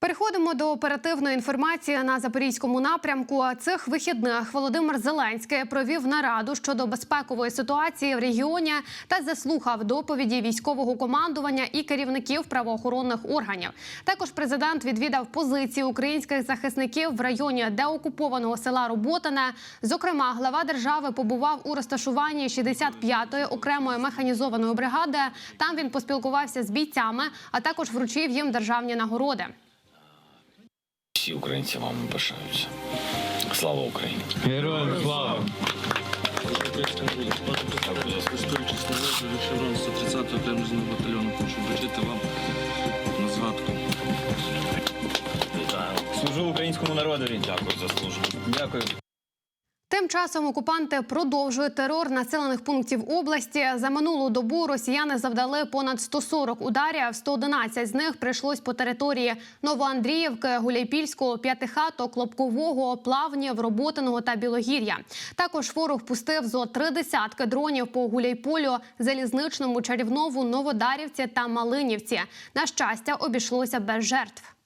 Переходимо до оперативної інформації на запорізькому напрямку. Цих вихідних Володимир Зеленський провів нараду щодо безпекової ситуації в регіоні та заслухав доповіді військового командування і керівників правоохоронних органів. Також президент відвідав позиції українських захисників в районі деокупованого села Роботине. Зокрема, глава держави побував у розташуванні 65-ї окремої механізованої бригади. Там він поспілкувався з бійцями, а також вручив їм державні нагороди. Всі українці вам пишаються. Слава Україні! Героям слава! Користуючись нагодою, шеврон 130 окремого батальйону, хочу вручити вам на згадку. Вітаю! Служу українському народу. Дякую за службу. Дякую. Тим часом окупанти продовжують терор населених пунктів області. За минулу добу росіяни завдали понад 140 ударів. 111 з них прийшлось по території Новоандріївки, Гуляйпільського, П'ятихаток, Клопкового, Плавнів, Роботиного та Білогір'я. Також ворог пустив зо три десятки дронів по Гуляйполю, Залізничному, Чарівнову, Новодарівці та Малинівці. На щастя, обійшлося без жертв.